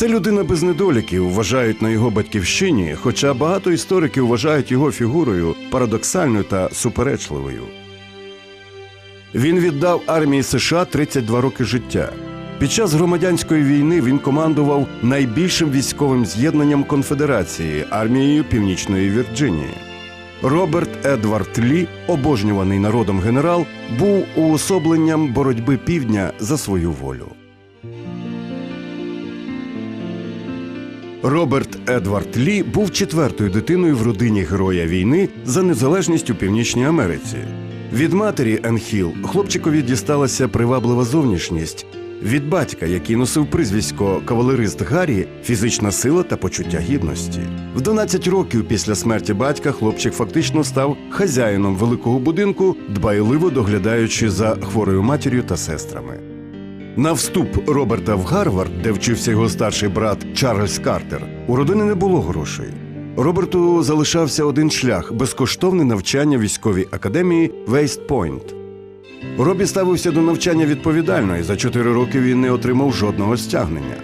Це людина без недоліків, вважають на його батьківщині, хоча багато істориків вважають його фігурою парадоксальною та суперечливою. Він віддав армії США 32 роки життя. Під час громадянської війни він командував найбільшим військовим з'єднанням конфедерації армією Північної Вірджинії. Роберт Едвард Лі, обожнюваний народом генерал, був уособленням боротьби півдня за свою волю. Роберт Едвард Лі був четвертою дитиною в родині героя війни за незалежність у Північній Америці. Від матері Енхіл хлопчикові дісталася приваблива зовнішність. Від батька, який носив прізвисько кавалерист Гаррі, фізична сила та почуття гідності. В 12 років після смерті батька хлопчик фактично став хазяїном великого будинку, дбайливо доглядаючи за хворою матір'ю та сестрами. На вступ Роберта в Гарвард, де вчився його старший брат Чарльз Картер, у родини не було грошей. Роберту залишався один шлях безкоштовне навчання військовій академії Вейст Пойнт. Робі ставився до навчання відповідально, і за чотири роки він не отримав жодного стягнення.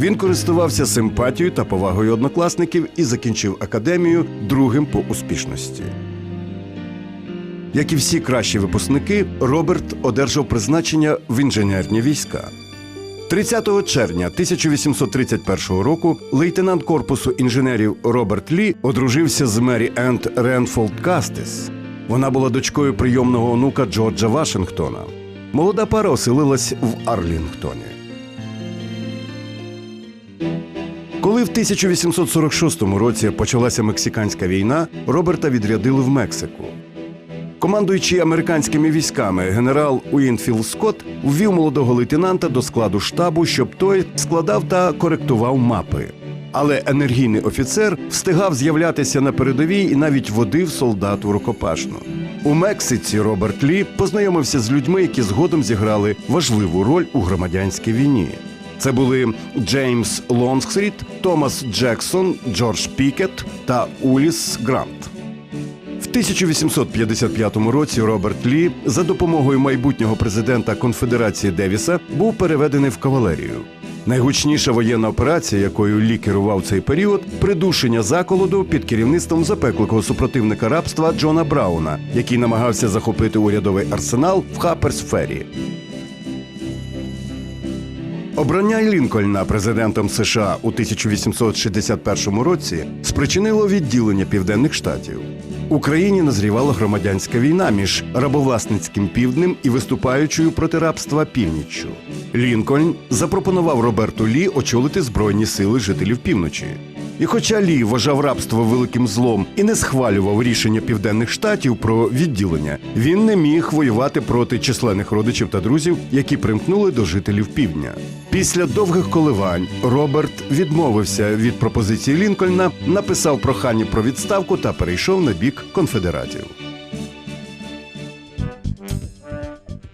Він користувався симпатією та повагою однокласників і закінчив академію другим по успішності. Як і всі кращі випускники, Роберт одержав призначення в інженерні війська. 30 червня 1831 року лейтенант корпусу інженерів Роберт Лі одружився з Мері Енд Ренфолд Кастис. Вона була дочкою прийомного онука Джорджа Вашингтона. Молода пара оселилась в Арлінгтоні. Коли в 1846 році почалася мексиканська війна, Роберта відрядили в Мексику. Командуючий американськими військами генерал Уінфілд Скотт ввів молодого лейтенанта до складу штабу, щоб той складав та коректував мапи. Але енергійний офіцер встигав з'являтися на передовій і навіть водив солдат у рукопашну. У Мексиці Роберт Лі познайомився з людьми, які згодом зіграли важливу роль у громадянській війні. Це були Джеймс Лонгстріт, Томас Джексон, Джордж Пікет та Уліс Грант. В 1855 році Роберт Лі за допомогою майбутнього президента Конфедерації Девіса був переведений в кавалерію. Найгучніша воєнна операція, якою Лі керував цей період, придушення заколоду під керівництвом запеклого супротивника рабства Джона Брауна, який намагався захопити урядовий арсенал в Хаперсфері. Обрання Лінкольна президентом США у 1861 році спричинило відділення південних штатів. У країні назрівала громадянська війна між рабовласницьким півднем і виступаючою проти рабства північчю. Лінкольн запропонував Роберту Лі очолити збройні сили жителів півночі. І хоча Лі вважав рабство великим злом і не схвалював рішення південних штатів про відділення, він не міг воювати проти численних родичів та друзів, які примкнули до жителів півдня. Після довгих коливань Роберт відмовився від пропозиції Лінкольна, написав прохання про відставку та перейшов на бік конфедератів.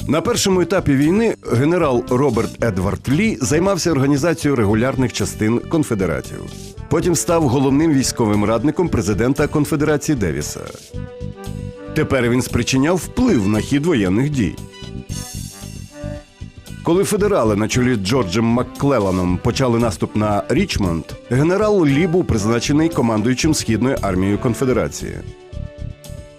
На першому етапі війни генерал Роберт Едвард Лі займався організацією регулярних частин конфедератів. Потім став головним військовим радником президента Конфедерації Девіса. Тепер він спричиняв вплив на хід воєнних дій. Коли федерали на чолі з Джорджем Макклеланом почали наступ на Річмонд, генерал Лі був призначений командуючим східною армією конфедерації.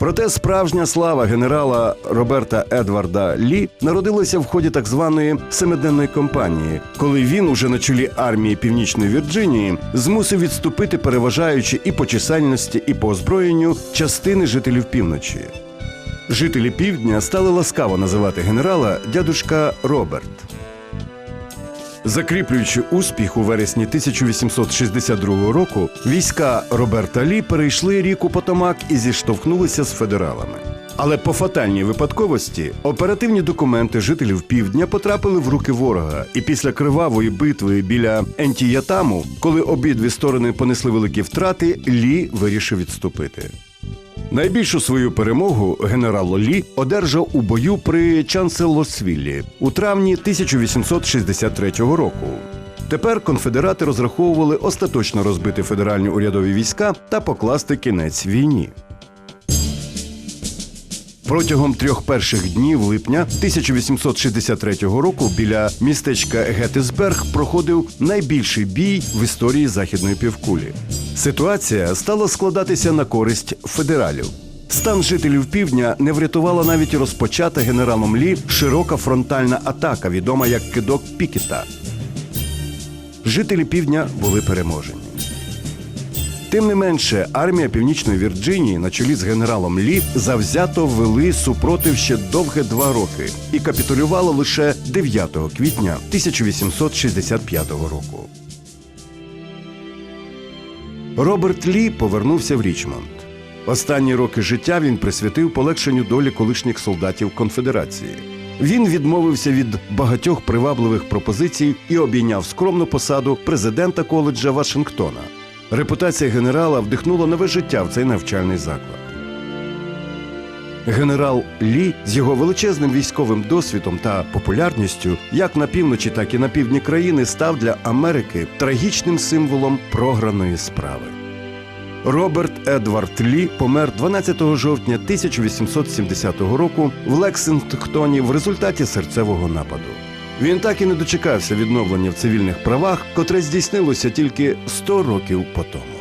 Проте справжня слава генерала Роберта Едварда Лі народилася в ході так званої семиденної кампанії, коли він, уже на чолі армії Північної Вірджинії, змусив відступити, переважаючи і по чисельності, і по озброєнню частини жителів півночі. Жителі півдня стали ласкаво називати генерала дядушка Роберт. Закріплюючи успіх у вересні 1862 року, війська Роберта Лі перейшли ріку Потомак і зіштовхнулися з федералами. Але по фатальній випадковості оперативні документи жителів півдня потрапили в руки ворога, і після кривавої битви біля Ентіятаму, коли обидві сторони понесли великі втрати, Лі вирішив відступити. Найбільшу свою перемогу генерал Лі одержав у бою при Чанселосвіллі у травні 1863 року. Тепер конфедерати розраховували остаточно розбити федеральні урядові війська та покласти кінець війні. Протягом трьох перших днів липня 1863 року біля містечка Геттисберг проходив найбільший бій в історії західної півкулі. Ситуація стала складатися на користь федералів. Стан жителів півдня не врятувала навіть розпочата генералом Лі широка фронтальна атака, відома як кидок Пікета. Жителі півдня були переможені. Тим не менше, армія Північної Вірджинії на чолі з генералом Лі завзято вели супротив ще довге два роки і капітулювала лише 9 квітня 1865 року. Роберт Лі повернувся в Річмонд. Останні роки життя він присвятив полегшенню долі колишніх солдатів конфедерації. Він відмовився від багатьох привабливих пропозицій і обійняв скромну посаду президента коледжа Вашингтона. Репутація генерала вдихнула нове життя в цей навчальний заклад. Генерал Лі з його величезним військовим досвідом та популярністю, як на півночі, так і на півдні країни, став для Америки трагічним символом програної справи. Роберт Едвард Лі помер 12 жовтня 1870 року в Лексингтоні в результаті серцевого нападу. Він так і не дочекався відновлення в цивільних правах, котре здійснилося тільки 100 років по тому.